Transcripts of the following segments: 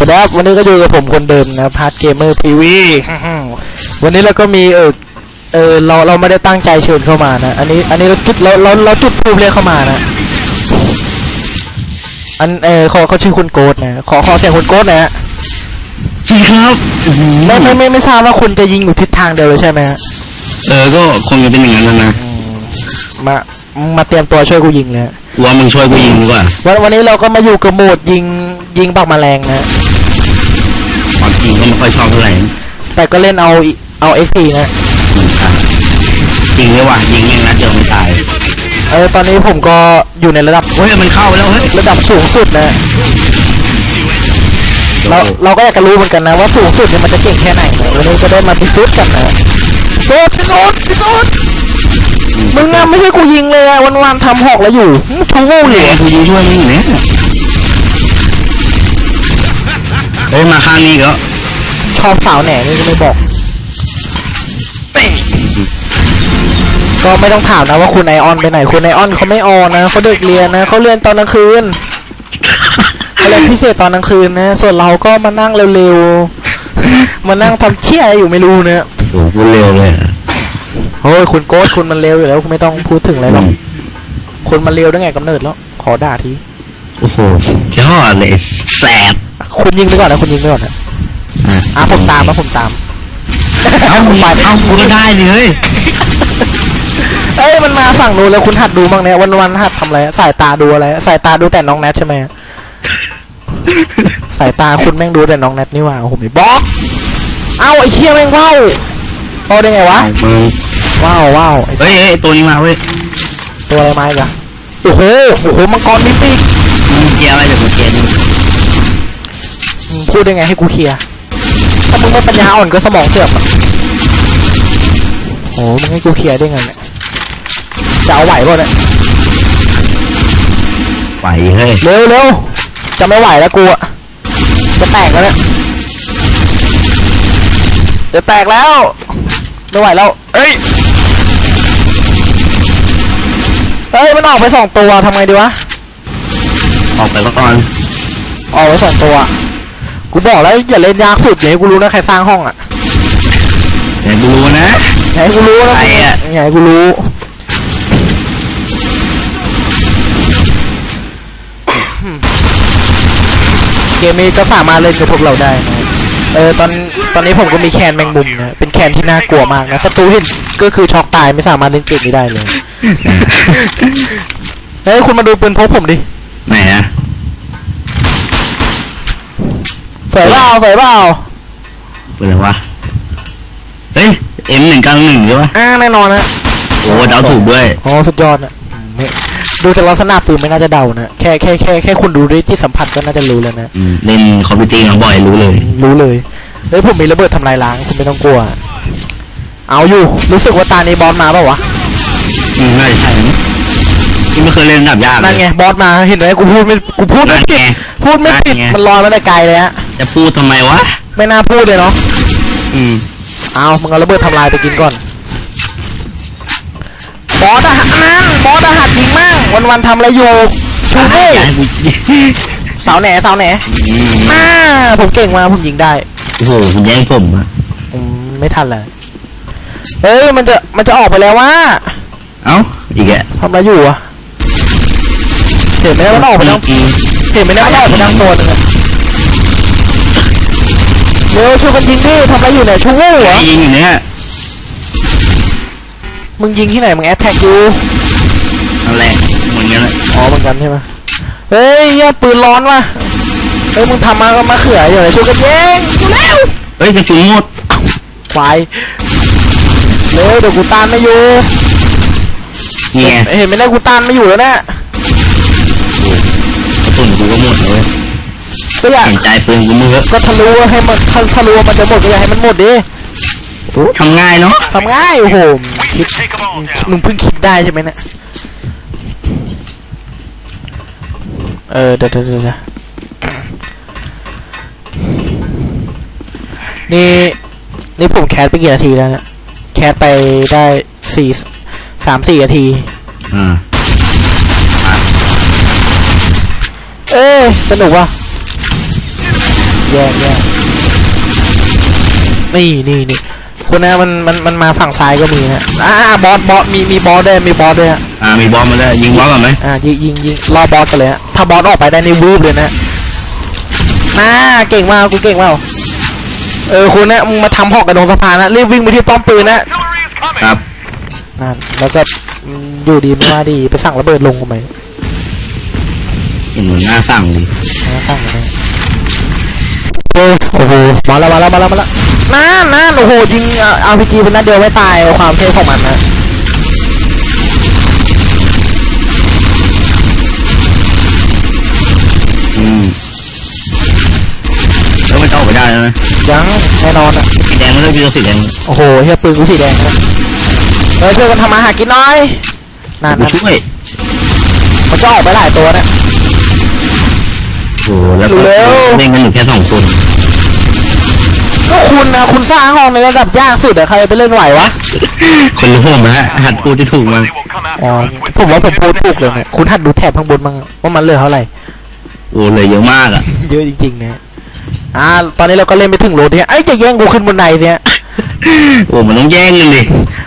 สวัสดีครับวันนี้ก็อยู่กับผมคนเดิมนะพาร์ทเกมเมอร์ทีวีวันนี้เราก็มีเออเออเราเราไม่ได้ตั้งใจเชิญเข้ามานะ อันนี้อันนี้เราจุดเราเราเราจุดพูบเรียกเข้ามานะอันเออเขาเขาชื่อคุณโกดนะขอขอเสียงคุณโกดหนะฮะพี่ครับอื้อหือไม่ไม่ไม่ไม่ทราบว่าคุณจะยิงอยู่ทิศทางเดียวเลยใช่ไหมฮะเออก็คงจะเป็นอย่างนั้นนะนะมามาเตรียมตัวช่วยกูยิงเลยฮะกูว่ามึงช่วยกูยิงดีกว่าวันวันนี้เราก็มาอยู่กับโหมดยิง ยิงปักแมลงนะ ความจริงก็ไม่ค่อยชอบเท่าไหร่นะแต่ก็เล่นเอาอีเอาเอ็กพีนะ จริงเลยว่ะยิงแม่งนัดเดียวไม่ตาย เออตอนนี้ผมก็อยู่ในระดับเฮ้ยมันเข้าไปแล้วเฮ้ยระดับสูงสุดนะเราเราก็อยากจะรู้เหมือนกันนะว่าสูงสุดเนี่ยมันจะเก่งแค่ไหนนะวันนี้ก็ได้มาพิสูจน์กันนะพิสูจน์พิสูจน์พิสูจน์มึงอะไม่ใช่กูยิงเลยอะวันวันๆทำหอกแล้วอยู่มึงชูงูเหเนี่ลยยกูยิงช่วยมึงอยู่เนี่ย เฮ้ยมาข้างนี้อีก็ชอบสาวแหน่นี่ก็ไม่บอก ก็ไม่ต้องถามนะว่าคุณไอออนไปไหน คุณไอออนเขาไม่ออนนะเขาเด็กเรียนนะเขาเรียนตอนกลางคืนเขาเรียนพิเศษตอนกลางคืนนะ ส่วนเราก็มานั่งเร็วๆ มานั่งทำเชี่ยอะไรอยู่ไม่รู้เนี่ยโอ้โหกูเร็วเลยอะโอ้ยคุณโกดคุณมันเร็วอยู่แล้วคุณไม่ต้องพูดถึงอะไรหรอกคุณมันเร็วได้ไงกำเนิดแล้ว ขอด่าที โอ้โหยอดเลยแสบ คุณยิงไปก่อนนะคุณยิงไปก่อนนะอะผมตามนะผมตาม เอ้ามึงไปเอ้ากูก็ได้ดิเฮ้ยเอ้ยมันมาฝั่งนู้นแล้วคุณหัดดูบ้างเนี่ยวันวันๆหัดทำอะไรสายตาดูอะไรสายตาดูแต่น้องแนทใช่ไหมสายตาคุณแม่งดูแต่น้องแนทนี่หว่าโอ้โหไม่บอกเอ้าไอ้เชี่ยแม่งว้าวเอาได้ไงวะมึงว้าวว้าวไอ้สัเฮ้สยเฮ้ยตัวนี้มาเว้ยตัวอะไรมาอีกอะโอ้โหโอ้โหมังกรมิติกมึงเกียร์อะไรเดี๋ยวกูเกียร์นี่มึง พูดได้ไงให้กูเคลียร์ถ้ามึงไม่ปัญญาอ่อนก็สมองเสื่อมอะโอ้โหมึงให้กูเคลียร์ได้ไงเนี่ยจะเอาไหวป่ะเนี่ยไหวเฮ้ยเร็วเร็วจะไม่ไหวแล้วกูอะจะแตกแล้วเนี่ยจะแตกแล้วไม่ไหวแล้วเอ้ยเฮ้ยมันออกไปสองตัวทำไงดีวะออกไปก่อนออกไปสองตัว กูบอกแล้วอย่าเล่นยากสุดอย่าให้กูรู้นะใครสร้างห้องอะเดี๋ยวดูนะ อย่าให้กูรู้นะใครอะ อย่าให้กูรู้ เกมนี้ก็สามารถเล่นกับพวกเราได้นะเออตอนตอนนี้ผมก็มีแคนแมงมุมนะเป็นแคนที่น่ากลัวมากนะศัตรูเห็นก็คือช็อกตายไม่สามารถเล่นเกมนี้ได้เลยเฮ้ยคุณมาดูปืนพกผมดิไหนอะ สวยเปล่าสวยเปล่าเป็นอะไรวะเฮ้ยเอ็มหนึ่งกลางหนึ่งใช่ปะอ่าแน่นอนนะโอ้เดาถูกด้วยอ๋อสุดยอดนะอืมไม่ดูจากลักษณะปืนไม่น่าจะเดานะแค่แค่แค่แค่คุณดูด้วยที่สัมผัสก็น่าจะรู้แล้วนะอืมเล่นคอมพิวเตอร์มาบ่อยรู้เลยรู้เลยเฮ้ยผมมีระเบิดทำลายล้างคุณไม่ต้องกลัว เอาอยู่รู้สึกว่าตานี้บอสมาเปล่าวะอืมน่าจะใช่นะที่ไม่เคยเล่นดับยากเลนั่นย ไงบอสมาเห็นไหมกูพูดไม่กูพูดไม่ผิดนั่นไงพูดไม่ผิดนั่นไง มันลอยมาแต่ไกลเลยฮะ จะพูดทำไมวะ ไม่น่าพูดเลยเนาะ อืม เอามึงเอาระเบิดทำลายไปกินก่อน บอสอะนั่นบอสอะหัดยิงมั่งวันวันๆทำอะไรอยู่ชูเน่อยากให้กูเสาแหน่เสาแหน่อืมมาผมเก่งมากผมยิงได้โอ้โหคุณแย่งผมอะอืมไม่ทันเลย เฮ้ย มันจะ มันจะออกไปแล้วว่าเอ้า อีกแกทำอะไรอยู่อะเห็นไหมมันออกไปทางเห็นไหมเนี่ยมันออกไปทางตัวหนึงอะเร็วช่วยกันยิงดิทำอะไรอยู่เนี่ยชูงูเหรอยิงอยู่เนี่ยมึงยิงที่ไหนมึงแอตแทกอยู่นั่นแหละเหมือนกันแหละอ๋อเหมือนกันใช่ไหมเฮ้ยเหี้ยปืนร้อนว่ะเฮ้ยมึงทำมาก็มาเขืออยู่ไหนช่วยกันยิงเร็วเฮ้ยกระสุนหมดควายเร็วเดี๋ยวกูตานไม่อยู่เนี่ยเห็นไหมเนี่ยกูตานไม่อยู่แล้วเนี่ยกระสุนกูก็หมดเลย ก็อยากเห็นใจปืนกูมือก็ทะลุให้มันทะทะลุมันจะหมดก็อยากให้มันหมดดิทำง่ายเนาะทำง่ายโอ้โหคิดมึงเพิ่งคิดได้ใช่ไหมเนี่ยเออเดี๋ยวเดี๋ยวเดี๋ยวเดี๋ยวนี่นี่ผมแคสไปกี่นาทีแล้วเนี่ยแคสไปได้สี่สามสี่นาทีอ่าเอ้ยสนุกว่ะ แยกแยกนี่นี่นี่คุณนะมันมันมันมาฝั่งซ้ายก็มีนะอ่าบอสบอสมีมีบอสด้วยมีบอสด้วยฮะอ่ามีบอลมาแล้วยิงบอลก่อนไหมอ่ายิงยิงยิงรอบอสกันเลยฮะถ้าบอสออกไปได้นี่วูบเลยนะน่าเก่งมากกูเก่งมากเออคุณนะมึงมาทำหอกกระโดงสะพานนะรีบวิ่งไปที่ป้อมปืนนะครับนั่นแล้วก็อืมอยู่ดีไม่ว่าดีไปสั่งระเบิดลงทำไมเห็นเหมือนหน้าสั่งดีมาสั่งเลย โอ้โอ้โหมาแล้วมาแล้วมาแล้วมาแล้วนั่นนั่นโอ้โหยิงอาร์พีจีเป็นนัดเดียวไม่ตายความเท่ของมันนะอืมแล้วมันจะออกไปได้แล้วไหมยังแน่นอนอะสีแดงไม่เลือกพี่ตัวสีแดงโอ้โหเฮียปืนกูสีแดงนะเออช่วยกันทำมาหากินหน่อยนั่นกูนั่นช่วยมันจะออกไปหลายตัวนะโอ้โหแล้วก็เร็ว เล่นกันอยู่แค่สองคนก็คุณนะคุณสร้างห้องในระดับยากสุดอะใครไปเล่นไหววะคนรู้ผมนะฮะหัดพูดที่ถูกมั้งอ๋อผมว่าผมพูดถูกเลยเนี่ยคุณหัดดูแถบข้างบนมั้งว่ามันเหลือเท่าไหร่ โอ้เลยเยอะมากอะเยอะจริงๆนะอ่าตอนนี้เราก็เล่นไปถึงโรดที่เอ้ยจะแย่งกูขึ้นบนไดสิฮะโอ้มันต้องแย่งกันดิ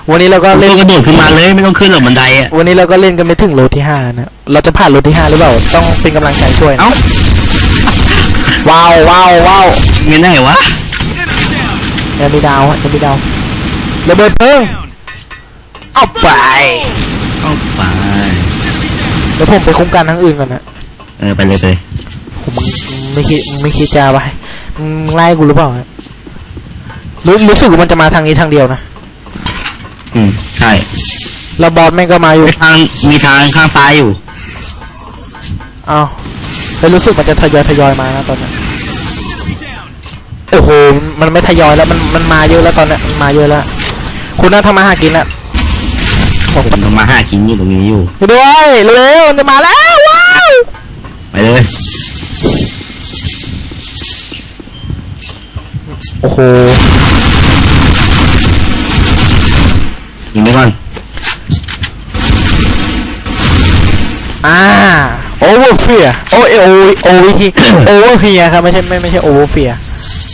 วันนี้เราก็ก็เล่นกระโดดขึ้นมาเลยไม่ต้องขึ้นหรอกบันไดอะวันนี้เราก็เล่นกันไปถึงโรดที่ห้านะ เราจะผ่านโรดที่ห้าหรือเปล่า ต้องเป็นกำลังใจช่วยนะเอ้า ว้าวว้าวว้าวไม่ได้วะยังมีดาวฮะยังมีดาวระเบิดเพลิงเอาไปเข้าไปเดี๋ยวผมไปคุ้มกันทั้งอื่นก่อนนะเออไปเลยไปเลยผมไม่คิดไม่คิดจะไปมึงไล่กูหรือเปล่าฮะรู้รู้สึกว่ามันจะมาทางนี้ทางเดียวนะอืมใช่แล้วบอสแม่งก็มาอยู่ทางมีทางข้างซ้ายอยู่อ้าว แล้วรู้สึกมันจะทยอยทยอยมานะตอนนี้โอ้โหมันไม่ทยอยแล้วมันมันมาเยอะแล้วตอนนี้มันมาเยอะแล้ว คุณน่าทำมาหากินอะบอกผมทำมาหากินอยู่ตรงนี้อยู่ไปด้วยเร็วๆมันจะมาแล้วว้าวไปเลยโอ้โหยิงไปก่อนอ่า โอเวอร์เฟียโอเอโอโอเวอร์ฮีโอเวอร์เฮียครับไม่ใช่ไม่ไม่ใช่โอเวอร์เฟีย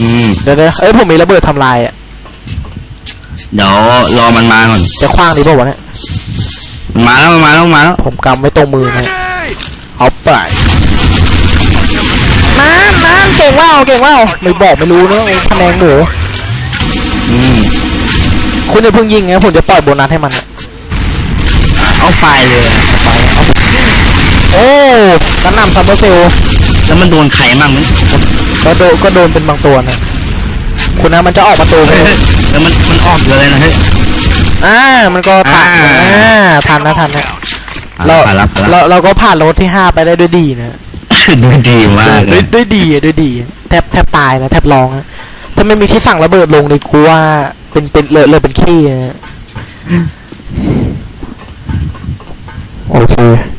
อืมเดี๋ยวเดี๋ยวเอ้ยผมมีระเบิดทำลายอะเดี๋ยวรอมันมาก่อนจะคว้างดีป่าวะเนี่ยมันมาแล้วมันมาแล้วมันมาแล้วผมกำไว้ตรงมือนะเอาไปนั่นนั่นเก่งว่าวเก่งว่าวไม่บอกไม่รู้เนอะคะแนนหมูอืมคุณจะเพิ่งยิงไงผมจะปล่อยโบนัสให้มันอะเอาไฟเลยอะ โอ้กระหน่ำซัมเบอร์เซลแล้วมันโดนใครมั่งมั้ยก็โดนก็โดนเป็นบางตัวนะคุณนะมันจะออกประตูไปเฮ้ยแล้วมันมันออกเยอะเลยนะเฮ้ย อ่ามันก็ตัดอ่า อ่าทันนะทันนะเราผ่านแล้วผ่านเราแล้วเราก็ผ่านรถที่ห้าไปได้ด้วยดีนะดูดีมากเลด้วยยด้วยดีอะด้วยดีอะแทบแทบตายนะแทบร้องอะถ้าไม่มีที่สั่งระเบิดลงเลยกูว่าเป็นเป็นเลยเลยเป็นขี้อะโอเคโอ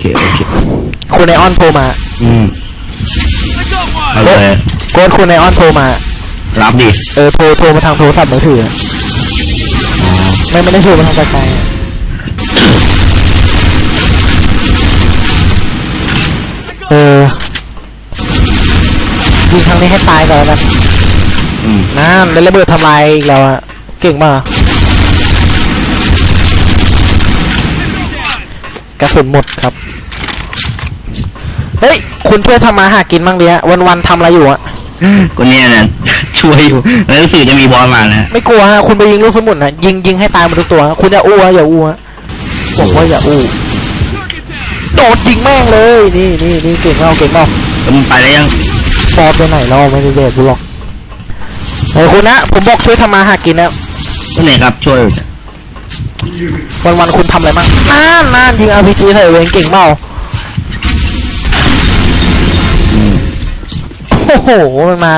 เคโอเคคุณไอออนโทรมาอืมเอาเลยโกดคุณไอออนโทรมา รับดิเออโทรโทรมาทางโทรศัพท์มือถืออะไม่ไม่ได้โทรมาทางไกลๆอะเออยิงครั้งนี้ให้ตายก่อนแล้วกันอืมนั่นได้ระเบิดทำลายอีกแล้วอะเก่งมากกระสุนหมดครับ เฮ้ย คุณช่วยทำมาหากินบ้างดิฮะวันๆทำอะไรอยู่อะก็เนี่ยนะช่วยอยู่แล้วรู้สึกจะมีบอลมานะไม่กลัวฮะคุณไปยิงลูกสมุนนะยิงยิงให้ตายหมดทุกตัวฮะคุณอย่าอู้ฮะอย่าอู้ฮะบอกว่าอย่าอู้โดดยิงแม่งเลยนี่นี่นี่เก่งมากเก่งมากแล้วมันไปแล้วยังบอลไปไหนเราไม่ได้เด็ดกูหรอกเฮ้ยคุณนะผมบอกช่วยทำมาหากินนะก็เนี่ยครับช่วยวันวันๆคุณทำอะไรบ้างนานนานยิงอาร์พีจีใส่เวงเก่งเมา โอ้โห มันมา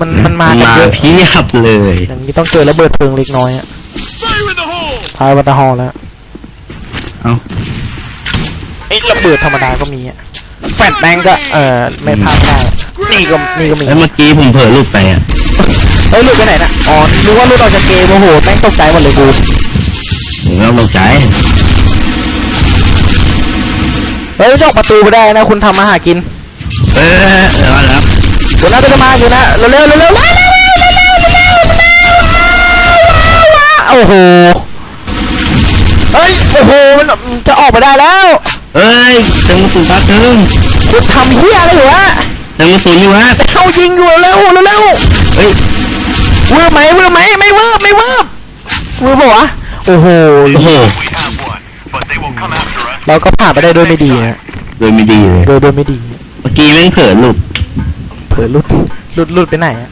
มันมันมากันมาเยอะเพียบเลยอย่างนี้ต้องเจอระเบิดเพลิงเล็กน้อยอะพายวัตฮอลแล้วเอ้าไอ้ระเบิดธรรมดาก็มีอะแฟดแบงก์ก็เออไม่พลาดไม่ได้นี่ก็นี่ก็มีแล้วเมื่อกี้ผมเผลอหลุดไปอะเฮ้ยหลุดไปไหนนะอ๋อนึกว่าหลุดออกจากเกมโอ้โหแม่งตกใจหมดเลยกูผมก็ตกใจเฮ้ยจะออกประตูไปได้นะคุณทำมาหากิน เออแล้วแล้วคุณ อยู่นะก็จะมาอยู่นะเร็วเร็วเร็วเร็วเร็วเร็วโอ้โหเฮ้ยโอ้โหมันจะออกมาได้แล้วเอ้ยเติมกระสุนพักนึงคุณทำเฮียอะไรอยู่ฮะเติมกระสุนอยู่ฮะเข้ายิงอยู่เร็วเร็วเร็วเฮ้ยเวิร์ไหมเวิร์ไหมไม่เวิร์ไม่เวิร์เวิร์บอกวะโอ้โหโอ้โหเราก็ผ่านไปได้โดยไม่ดีฮะโดยไม่ดีเลยโดยโดยไม่ดี เมื่อกี้แม่งเผลอหลุด ผลอหลุดหลุดหลุดไปไหนอะ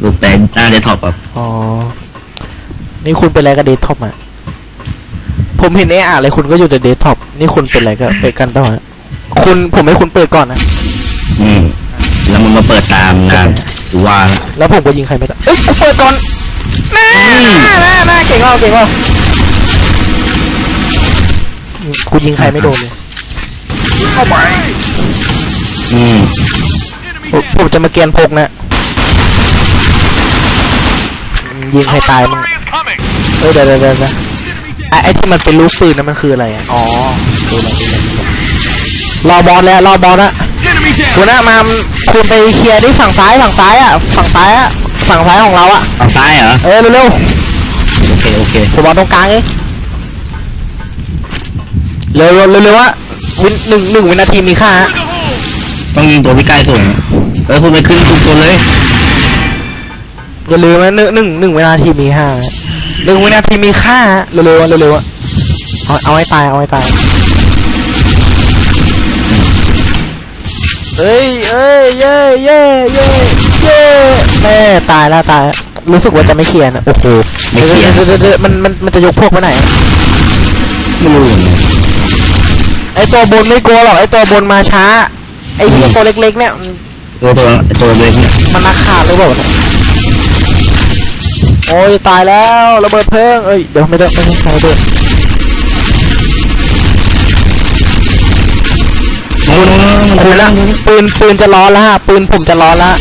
หลุดไปหน้าเดสก์ท็อปแบบอ๋อ นี่คุณเป็นอะไรกับเดสก์ท็อปอะผมเห็นเออะอะไรคุณก็อยู่แต่เดสก์ท็อป นี่คุณเป็นอะไรกับเปิดกันต่อฮะคุณผมให้คุณเปิดก่อนนะ อืมแล้วมันมาเปิดตามงานหรือว่าแล้วผมก็ยิงใครไม่ได้เอ้ยกูเปิดก่อนแน่แน่แน่เก่งมากเก่งมากกูยิงใครไม่โดนเลย อืม ผมผมจะมาเกียนพกนะยิงใครตายมั้ง Artillery is coming. เอ้ยเดี๋ยวเดี๋ยวเดี๋ยวเดี๋ยวไอ้ไอ้ที่มันเป็นลูกปืนนั่นมันคืออะไรอะอ๋อดูแล้วดูแล้วรอบอลแล้วรอบอลละ Enemy down. คุณน่ะมาคุณไปเคลียร์ที่ฝั่งซ้ายฝั่งซ้ายอะฝั่งซ้ายอะฝั่งซ้ายของเราอะเอาซ้ายเหรอเออเร็วโอเคโอเคๆผมบอลตรงกลางเองเร็วๆเร็วๆว่าวินหนึ่งหนึ่งวินาทีมีค่าฮะต้องยิงตัวที่ใกล้สุดนะ เออคุณไปขึ้นทุกตัวเลยอย่าลืมนะหนึ่งหนึ่งหนึ่งวินาทีมีค่าฮะหนึ่งวินาทีมีค่าฮะเร็วๆอะเร็วๆอะเอาเอาให้ตายเอาให้ตายเอ้ยเอ้ยเย้เย้เย้เย้แม่ตายแล้วตายแล้วรู้สึกว่าจะไม่เคลียร์นะโอ้โหไม่เคลียร์ดี๋วดี๋วเดี๋ยวมันมันมันจะยกพวกไปไหนไม่รู้เหมือนกันไอตัวบนไม่กลัวหรอกไอตัวบนมาช้าไอเหี้ยตัวเล็กๆเนี่ยมัน ตัวตัวตัวเล็กเนี่ยมันราคาดหรือเปล่าโอ้ยตายแล้วระเบิดเพลิงเอ้ยเดี๋ยวไม่ได้ไม่ได้ใช้ด้วยโอ้โหคุณละปืนปืนจะร้อนแล้วฮะปืนผมจะร้อนแล้ว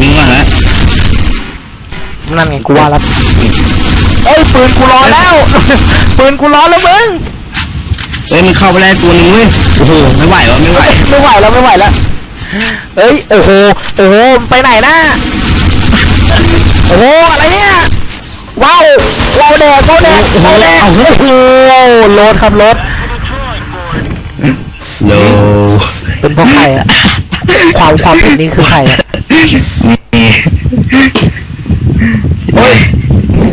ยิงก่อนะนั่นไงกูว่าแล้วเอ้ยปืนกูร้อนแล้ว ปืนกูร้อนแล้วมึงเฮ้ยมันเข้าไปได้ตัวหนึงเว้ยโอ้โหไม่ไหววะไม่ไหวไม่ไหวแล้วไม่ไหวแล้ว เอ้ย โอ้โห โอ้โห ไปไหนนะ โอ้โห อะไรเนี่ย ว้าวว้าวแดกว้าวแดกว้าวแดกโอ้โหรถครับรถโลเป็นเพราะใครอะความความผิดนี้คือใครอะนี่โอ้ย